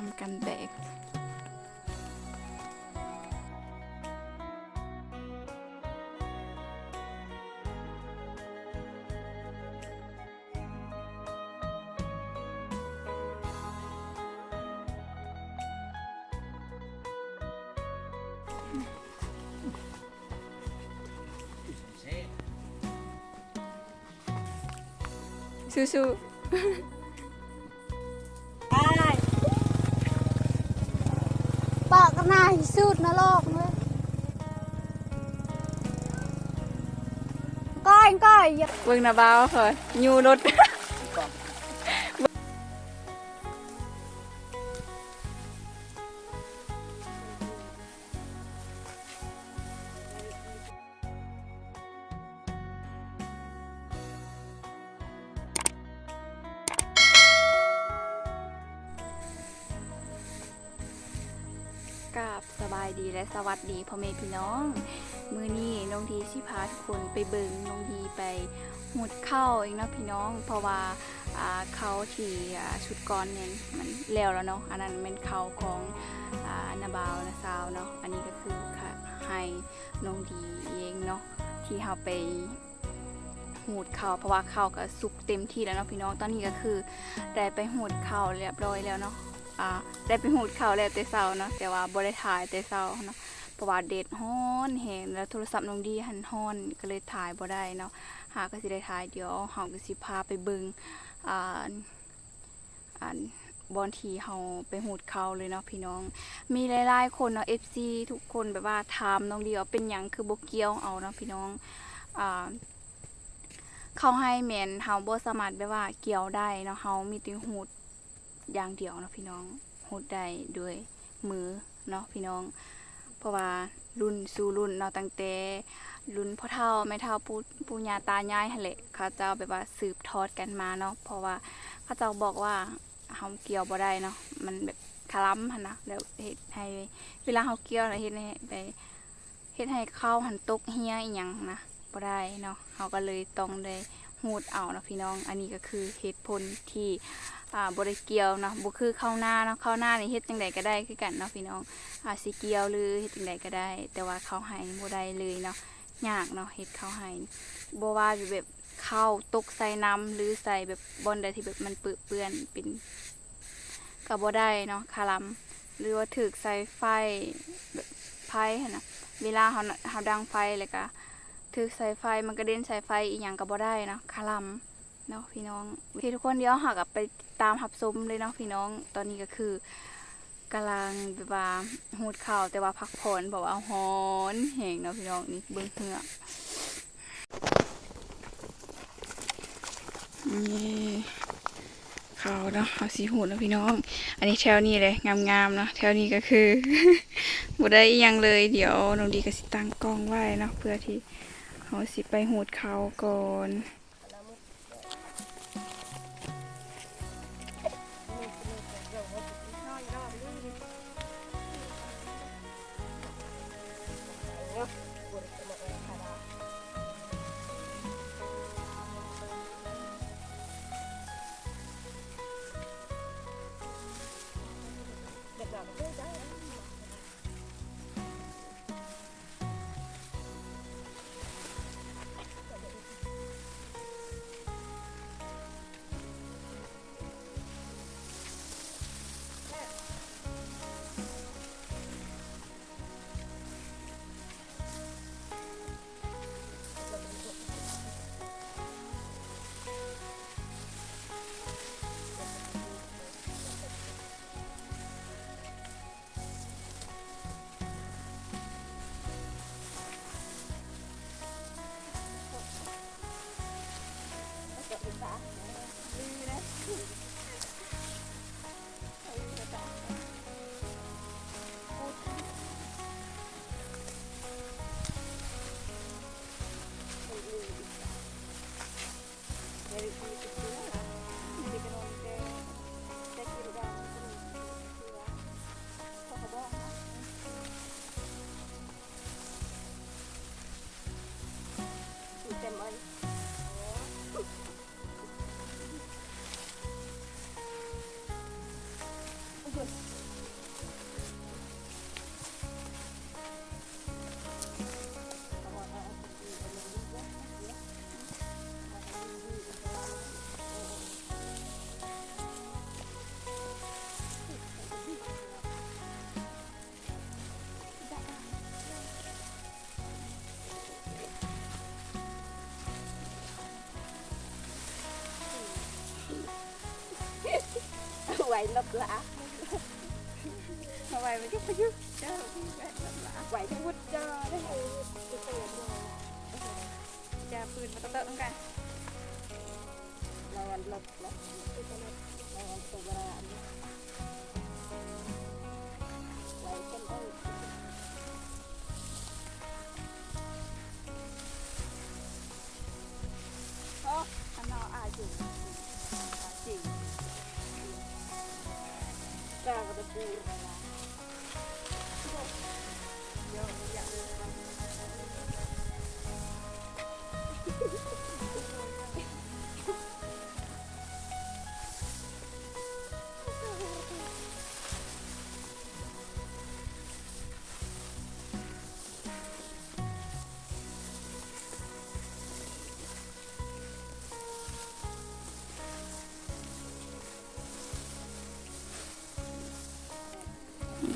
ทำ ก็นากกันหน้าที่สุดนะลอกเลยก้อยก้อยอยาๆเบิ่งหน้าบ่าวเฮ้ยยูรถ วัสดีพ่อแม่พี่น้อง มือนี้น้องดีสิพาทุกคนไปเบิงน้องดีไปหุดเข้าเองเนาะพี่น้อง เพราะว่าเขาที่ชุดก่อนเนี่ยมันแล้วแล้วเนาะอันนั้นเป็นเขาของอนาบาวนาซาวเนาะอันนี้ก็คือค่ะให้น้องดีเองเนาะที่เราไปหูดเขาเพราะว่าเขาก็สุกเต็มที่แล้วเนาะพี่น้องตอนนี้ก็คือได้ไปหูดเขาเรียบร้อยแล้วเนาะ อ่าได้ไปหูดเขาแล้วแต่เช้าเนาะแต่ว่าบ่ได้ถ่ายแต่เช้าเนาะเพราะว่าเด็ดฮ้อนแหงแล้วโทรศัพท์น้องดีหันฮ้อนก็เลยถ่ายบ่ได้เนาะหาก็สิได้ถ่ายเดี๋ยวเฮาก็สิพาไปเบิ่งอ่าอันบอนทีเฮาไปหูดเขาเลยเนาะพี่น้อง มีหลายๆคนเนาะ FC ทุกคนแบบว่าถามน้องดีว่าเป็นหยังคือบ่เกี่ยวเอาเนาะพี่น้องอ่าเขาให้แม่นเฮาบ่สามารถแบบว่าเกี่ยวได้เนาะเฮามีต่หูด อย่างเดียวเนาะพี่น้องหดได้ด้วยมือเนาะพี่น้อง เพราะว่ารุ่นสู่รุ่นเนาะตั้งแต่รุ่นพ่อเฒ่าแม่เฒ่าปู่ปู่ย่าตายายหั่นแหละเขาเจ้าแบบว่าสืบทอดกันมาเนาะเพราะว่าเขาเจ้าบอกว่าเฮาเกี่ยวบ่ได้เนาะมันแบบคล้ำหั่นนะแล้วเฮ็ดให้เวลาเฮาเกี่ยวแล้วเฮ็ดให้ไปเฮ็ดให้ข้าวหันตกเฮียอีหยังนะบ่ได้เนาะเฮาก็เลยต้องได้ฮูดเอาเนาะพี่น้อง อันนี้ก็คือเหตุผลที่ อ่าบ่ได้เกียวเนาะบ่คือข้าวหน้าเนาะข้าวหน้านี่เฮ็ดจังไดก็ได้คือกันเนาะพี่น้องอาจสิเกียวหรือเฮ็ดจังใดก็ได้ แต่ว่าเขาให้บ่ได้เลยเนาะยากเนาะเฮ็ดเขาให้บ่ว่าอยู่แบบข้าวตกใส่น้ำหรือใส่แบบบอนใดที่แบบมันเปื้อนเปื้อนเป็นก็บ่ได้เนาะคาลัมหรือว่าถึกใส่ไฟแบบไฟหั่นน่ะเวลาเฮาเฮาดังไฟแล้วก็ถึกใส่ไฟมันกระเด็นใส่ไฟอีหยังก็บ่ได้เนาะคาลัม เนาะพี่น้องโอเคทุกคนเดี๋ยวเฮาก็ไปตามรับชมเลยเนาะพี่น้องตอนนี้ก็คือกำลังแบบว่าหูดข่าวแต่ว่าพักผ่อนบอกว่าฮอนแหงเนาะพี่น้องนี่เบิ้งเหงือนี่เขาเนาะเอาสีหูดเนะพี่น้อง อันนี้แถวนี้เลยงามๆเนาะแถวนี้ก็คือบ่ได้ยังเลยเดี๋ยวน้องดีก็สิตั้งกล้องไว้เนาะเพื่อที่เขาสิไปหูดเขาก่อน lấp lã เอาไว้มันจะพยุกเจ้าพี่แม่ลำลา vậy nó quýt cho đấy จะปืนมาเตอะต้องกัน là lấp lấp là tụi ra vậy chân ơi โอ้ขนออาจริงจริง ra vào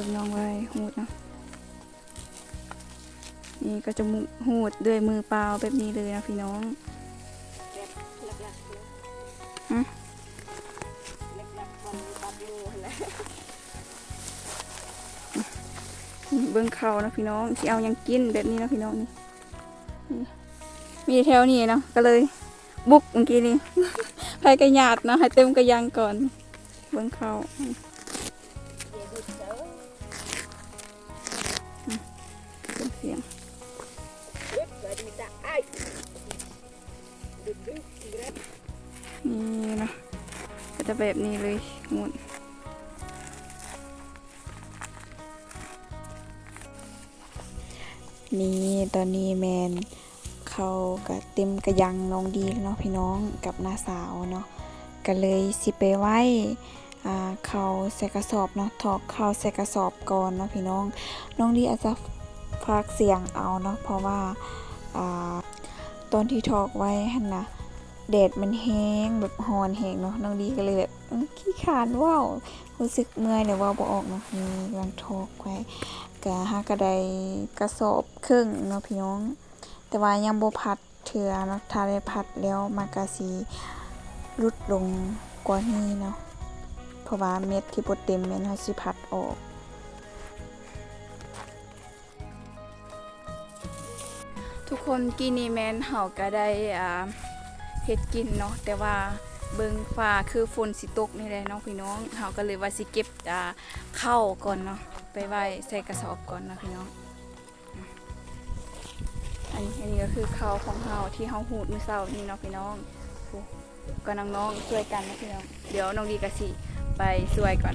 บิ่งน้องไว้หูดเนาะนี่ก็จะมุหูดด้วยมือเปล่าแบบนี้เลยนะพี่น้อง đẹp lắc lắc luôn Hả? lắc lắc con bắt luôn là นี่เบิ่งเขานะพี่น้องที่เอาหยังกินแบบนี้นะพี่น้องนี่นี่มีแถวนี้เนาะก็เลย บุกเมื่อกี้นี่ใครกระหยาดเนาะให้เต็มกระยังก่อน เบิ่งเขา นี่เนาะก็จะแบบนี้เลยหมุนนี่ตอนนี้แมนเขาก็เต็มกระยังน้องดีเนาะพี่น้องกับน้าสาวเนาะก็เลยสิไปไว้อ่าเขาใส่กระสอบเนาะถอกเขาใส่กระสอบก่อนเนาะพี่น้องน้องดีอาจจะฝากเสียงเอาเนาะเพราะว่าตอนที่ถอกไว้หันนะ แดดมันแห้งแบบฮอนแห้งเนาะน้องดีก็เลยแบบขี้ขานว่าวรู้สึกเมื่อยหรือว่าบ่ออกเนาะนี่กำลังทอกไว้กะหากระไดกระสอบครึ่งเนาะพี่น้อง แต่ว่ายังบ่พัดเถื่อนาะถ้าได้พัดแล้วมากะสิลดลงกว่านี้เนาะเพราะว่าเม็ดที่บ่เต็มแม่นเฮาสิพัดออกทุกคนกินนี่แมนเฮาก็ได้อ่า ฮ็ดกินเนาะแต่ว่าเบิงฟ้าคือฝนสิตกนี่แหละน้องพี่น้องเฮาก็เลยว่าสิเก็บอ่าข้าก่อนเนาะไปไว้ใส่กระสอบก่อนนะพี่น้องอันนี้อันนี้ก็คือข้าวของเฮาที่เฮาหูดมื้อเช้านี่เนาะพี่น้องโอ้ก็น้องๆช่วยกันนะพี่น้องเดี๋ยวน้องดีก็สิไปช่วยก่อน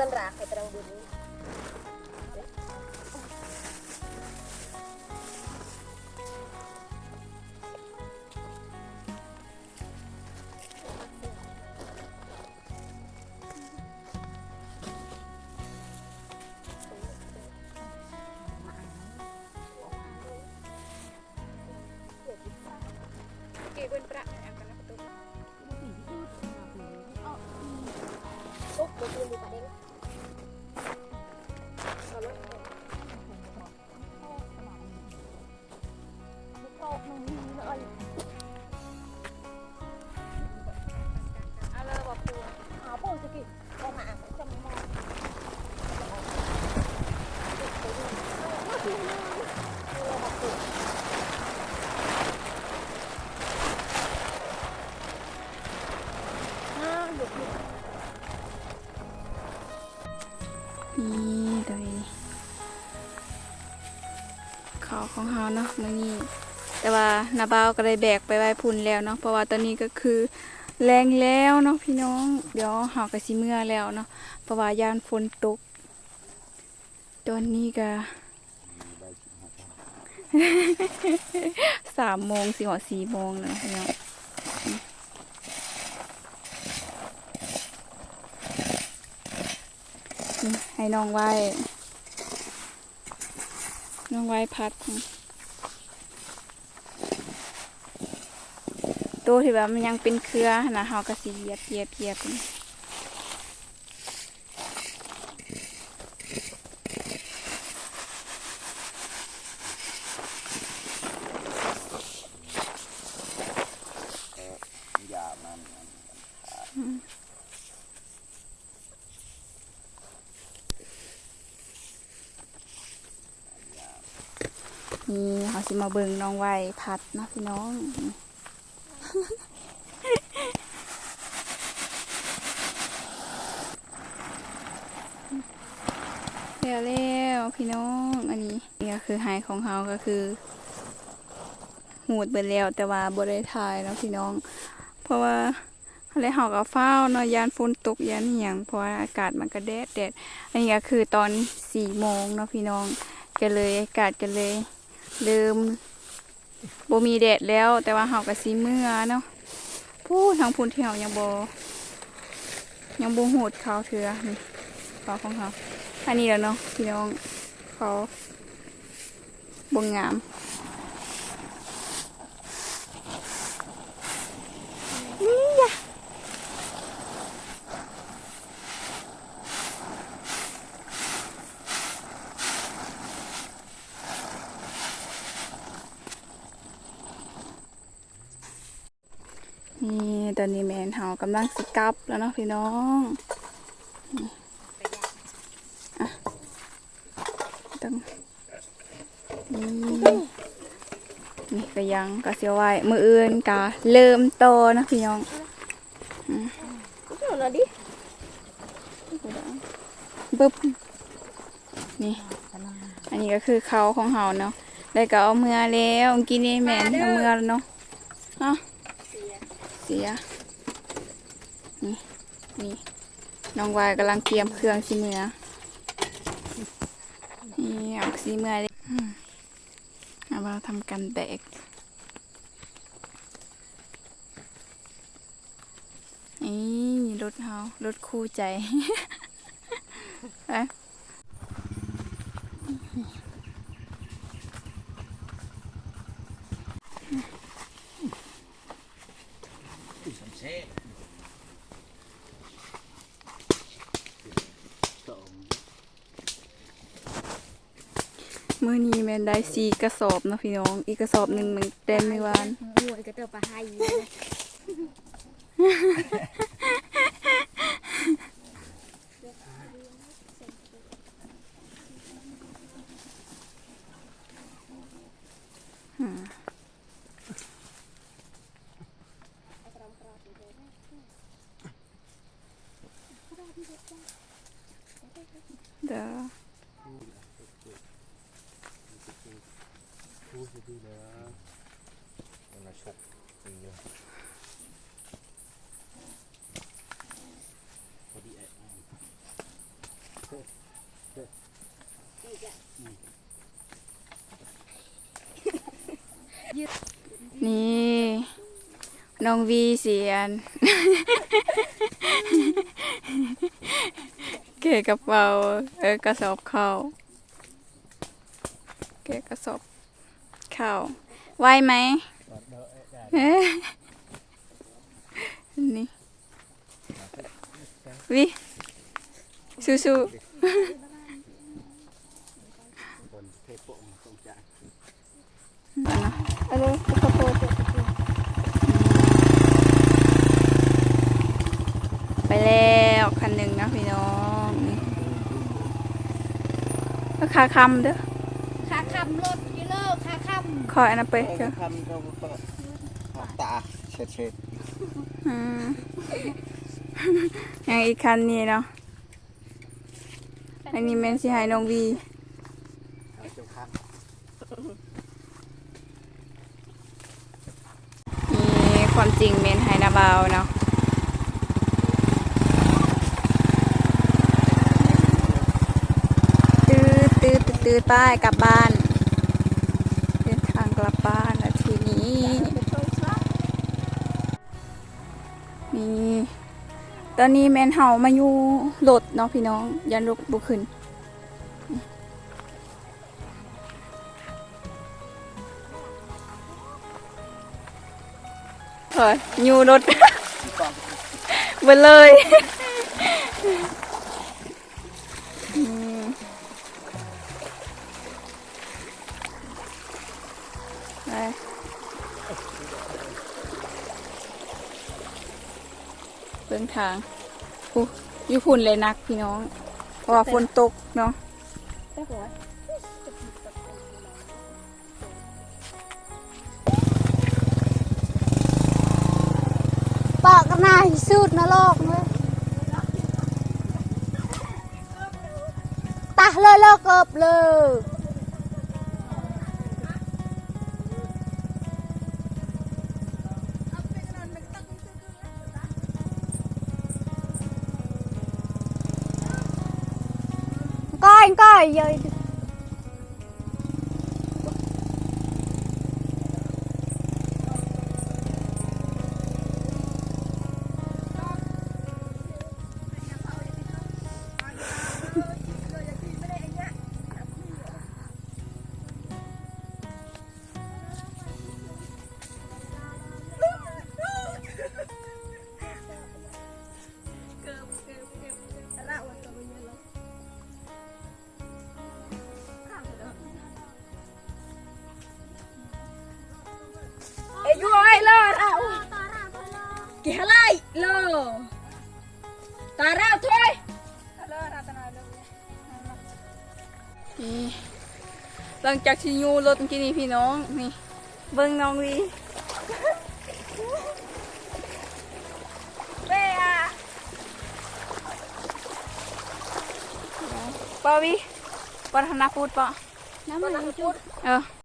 tendrá. ของเฮาเนาะมื้อนี้ แต่ว่านาบ่าวก็ได้แบกไปไว้พุ่นแล้วเนาะเพราะว่าตอนนี้ก็คือแรงแล้วเนาะพี่น้องเดี๋ยวเฮาก็สิเมื่อแล้วเนาะเพราะว่ายานฝนตก ตอนนี้ก็สามโมงสี่หอสี่โมงแล้วพี่น้องให้น้องไว้ น้องไว้พัดตัวที่แบบมันยังเป็นเครือนะเฮาก็สีเหยียบเหยียบเหยียบนี่ ยามัน นี่เขา สิมาเบิงน้องไวพัดเนาะพี่น้องแล้วแล้วพี่น้องอันนี้นี่ก็คือไฮของเฮาก็คือหูดเบิดแล้วแต่ว่าบ่ได้ถ่ายเนาะพี่น้อง เพราะว่าอะไรเฮาก็เฝ้าเนาะยานฝนตกยานเหียงเพราะว่าอากาศมันก็แดดแดดอันนี้ก็คือตอนสี่โมงเนาะพี่น้องก็เลยอากาศก็เลย เดิมบ่มีแดดแล้ว แต่ว่าเฮาก็สิเมื่อเนาะพูดทางพูนที่เฮายังบ่ยังบ่หูดเขาเถือนี่เขาของเขาอันนี้แล้วเนาะพี่น้องเขาบ่งามนี่ยะนี่ตอนนี้แมน เฮากำลังสิกลับแล้วเนาะพี่น้องต้องนี่นี่ก็ยังก็เสียไว้มืออื่นกะเริ่มโตนะพี่น้องก็เท่านั้นดิปึ๊บนี่ อันนี้ก็คือเขาของเฮาเนาะได้ก็เอาเมื่อแล้วกินนี่แม่นเอาเมื่อแล้วเนาะฮะเสียนี่ นี่น้องวายกำลังเตรียมเครื่องสิเมื่อนี่เอาสิเมื่อเลยอืมเอามาทำกันแบกนี่รถเฮารถคู่ใจไป สมเซ่สอง มื่อนี้แมนได้สี่กระสอบนะพี่น้อง อีกกระสอบหนึ่งมันเต็มไม่วานหวยกระเตอปลาไฮ เดี๋ยว พูดดีแล้วมันมาชกตีเลยพอดีไอ้ นี่ น้องวีเสียน เกะกระเป๋าเออกระสอบข้าวเกะกระสอบข้าวไหวไหมเอ๊ะนี่วิสู้ๆคนเทปโปะตรงจานอะไรข้ ไปแล้วคันหนึ่งนะพี่น้องก็คาคำเด้อคาคำรถกิโลคาคำขออันนั้ไปเจ้าตาเฉดเฉดอย่างอีกคันนี้เนาะอันนี้แมนสิหายนองวีนี่ความจริงเมนไฮนาบาวเนาะื้อป้ายกลับบ้าน เดินทางกลับบ้านนาทีนี้ นี่ตอนนี้แมนเฮามาอยู่โหลดเนาะพี่น้องยันลุกบุขึ้นเฮ้ยอยู่รถเบนเลย เบื้องทางอู้อยู่พุ่นเลยนักพี่น้อง เพราะว่าฝนตกเนาะปอกกันหน้ายสุดนรกเลยตาเลยเลิกเกิบเลย ก้อยก้อ อะไรเลยตาเราถ้วย นี่หลังจากที่อยูรถเมื่อกี้นี่พี่น้องนี่ เบิ้งน้องวี เบ้อะ ปาวีปัฒนาพูดปะ น้ำมันจุด เออ